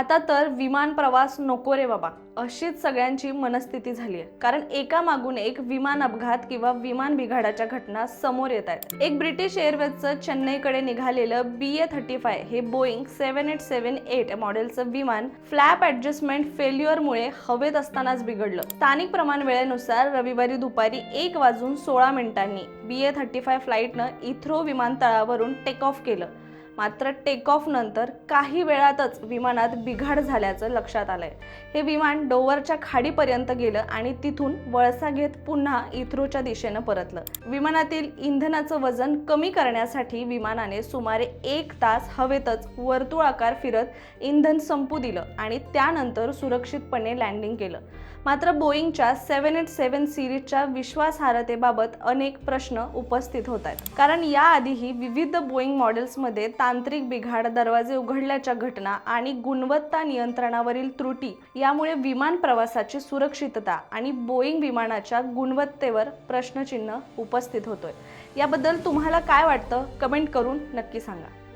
आता तर विमान प्रवास नको रे बाबा. अशीच सगळ्यांची मनस्थिती झाली आहे. कारण एका मागून एक विमान अपघात किंवा विमान बिघाडाच्या घटना समोर येत आहेत. एक ब्रिटिश एअरवेजचं चेन्नईकडे निघालेलं बी ए थर्टी फाय हे Boeing seven eight seven eight मॉडेलचं विमान फ्लॅप ऍडजस्टमेंट फेल्युअरमुळे हवेत असतानाच बिघडलं. स्थानिक प्रमाण वेळेनुसार रविवारी दुपारी एक वाजून सोळा मिनिटांनी बी ए थर्टी फाय फ्लाईटनं इथ्रो विमानतळावरून टेक ऑफ केलं. मात्र टेक ऑफ नंतर काही वेळातच विमानात बिघाड झाल्याचं लक्षात आलंय. हे विमान डोवरच्या खाडीपर्यंत गेलं आणि तिथून वळसा घेत पुन्हा इथ्रोच्या दिशेनं परतलं. विमानातील इंधनाचं वजन कमी करण्यासाठी विमानाने सुमारे एक तास हवेतच वर्तुळाकार फिरत इंधन संपू दिलं आणि त्यानंतर सुरक्षितपणे लँडिंग केलं. मात्र बोईंगच्या सेव्हन एट सेव्हन सिरीजच्या विश्वासार्हतेबाबत अनेक प्रश्न उपस्थित होत आहेत. कारण याआधीही विविध बोईंग मॉडेल्समध्ये तांत्रिक बिघाड दरवाजे उघडल्याच्या घटना आणि गुणवत्ता नियंत्रणावरील त्रुटी यामुळे विमान प्रवासाची सुरक्षितता आणि बोईंग विमानाच्या गुणवत्तेवर प्रश्नचिन्ह उपस्थित होतोय. याबद्दल तुम्हाला काय वाटतं? कमेंट करून नक्की सांगा.